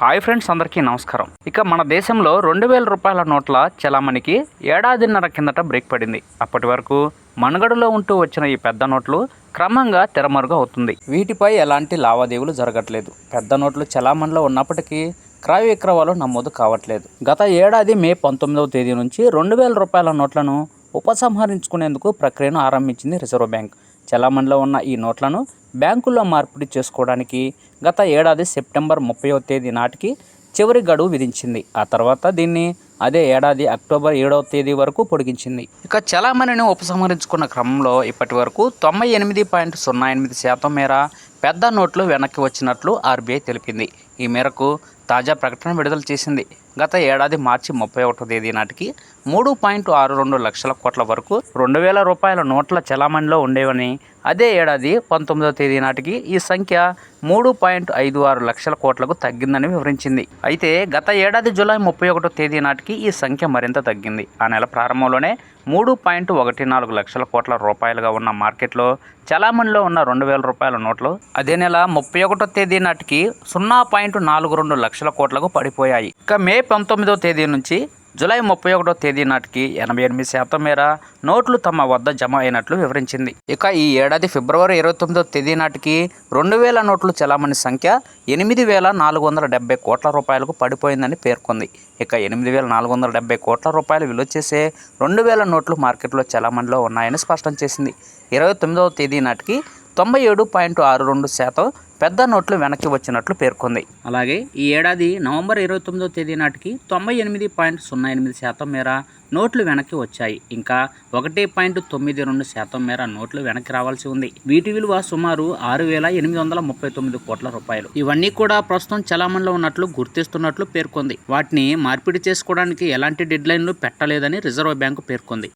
Hi friends అందరికీ నమస్కారం. ఇక మన దేశంలో రెండు వేల రూపాయల నోట్ల చలామణికి ఏడాదిన్నర కిందట బ్రేక్ పడింది. అప్పటి వరకు మనుగడలో ఉంటూ వచ్చిన ఈ పెద్ద నోట్లు క్రమంగా తెరమరుగు అవుతుంది వీటిపై ఎలాంటి లావాదేవీలు జరగట్లేదు. పెద్ద నోట్లు చలామణిలో ఉన్నప్పటికీ క్రయ విక్రయాలు నమోదు కావట్లేదు. గత ఏడాది మే పంతొమ్మిదవ తేదీ నుంచి రెండు వేల రూపాయల నోట్లను ఉపసంహరించుకునేందుకు ప్రక్రియను ఆరంభించింది రిజర్వ్ బ్యాంక్. చలామణిలో ఉన్న ఈ నోట్లను బ్యాంకుల్లో మార్పిడి చేసుకోవడానికి గత ఏడాది సెప్టెంబర్ ముప్పైవ తేదీ నాటికి చివరి గడువు విధించింది. ఆ తర్వాత దీన్ని అదే ఏడాది అక్టోబర్ ఏడవ తేదీ వరకు పొడిగించింది. ఇక చలామణిని ఉపసంహరించుకున్న క్రమంలో ఇప్పటి వరకు తొంభై ఎనిమిది పాయింట్ సున్నా ఎనిమిది శాతం మేర పెద్ద నోట్లు వెనక్కి వచ్చినట్లు ఆర్బీఐ తెలిపింది. ఈ మేరకు తాజా ప్రకటన విడుదల చేసింది. గత ఏడాది మార్చి ముప్పై ఒకటో తేదీ నాటికి మూడు పాయింట్ ఆరు రెండు లక్షల కోట్ల వరకు రెండు వేల రూపాయల నోట్ల చలామణిలో ఉండేవని అదే ఏడాది పంతొమ్మిదవ తేదీ నాటికి ఈ సంఖ్య మూడు పాయింట్ ఐదు ఆరు లక్షల కోట్లకు తగ్గిందని వివరించింది. అయితే గత ఏడాది జూలై ముప్పై ఒకటో తేదీ నాటికి ఈ సంఖ్య మరింత తగ్గింది. ఆ నెల ప్రారంభంలోనే మూడు పాయింట్ ఒకటి నాలుగు లక్షల కోట్ల రూపాయలుగా ఉన్న మార్కెట్లో చలామణిలో ఉన్న రెండు వేల రూపాయల నోట్లు అదే నెల ముప్పై ఒకటో తేదీ నాటికి సున్నా పాయింట్ నాలుగు రెండు లక్షల కోట్లకు పడిపోయాయి. ఇక మే పంతొమ్మిదో తేదీ నుంచి జూలై ముప్పై ఒకటో తేదీ నాటికి ఎనభై ఎనిమిది శాతం మేర నోట్లు తమ వద్ద జమ అయినట్లు వివరించింది. ఇక ఈ ఏడాది ఫిబ్రవరి ఇరవై తొమ్మిదో తేదీ నాటికి రెండు వేల నోట్లు చలామణి సంఖ్య ఎనిమిది వేల నాలుగు వందల డెబ్బై కోట్ల రూపాయలకు పడిపోయిందని పేర్కొంది. ఇక ఎనిమిది వేల నాలుగు వందల డెబ్బై కోట్ల రూపాయలు విలువ చేసే రెండు వేల నోట్లు మార్కెట్లో చలామణిలో ఉన్నాయని స్పష్టం చేసింది. ఇరవై తొమ్మిదవ తేదీ నాటికి తొంభై ఏడు పాయింట్ ఆరు రెండు శాతం పెద్ద నోట్లు వెనక్కి వచ్చినట్లు పేర్కొంది. అలాగే ఈ ఏడాది నవంబర్ ఇరవై తొమ్మిదో తేదీ నాటికి తొంభై ఎనిమిది పాయింట్ సున్నా ఎనిమిది శాతం మేర నోట్లు వెనక్కి వచ్చాయి. ఇంకా ఒకటి పాయింట్ తొమ్మిది రెండు శాతం మేర నోట్లు వెనక్కి రావాల్సి ఉంది. వీటి విలువ సుమారు ఆరు వేల ఎనిమిది వందల ముప్పై తొమ్మిది కోట్ల రూపాయలు. ఇవన్నీ కూడా ప్రస్తుతం చలామణిలో ఉన్నట్లు గుర్తిస్తున్నట్లు పేర్కొంది. వాటిని మార్పిడి చేసుకోవడానికి ఎలాంటి డెడ్లైన్లు పెట్టలేదని రిజర్వ్ బ్యాంకు పేర్కొంది.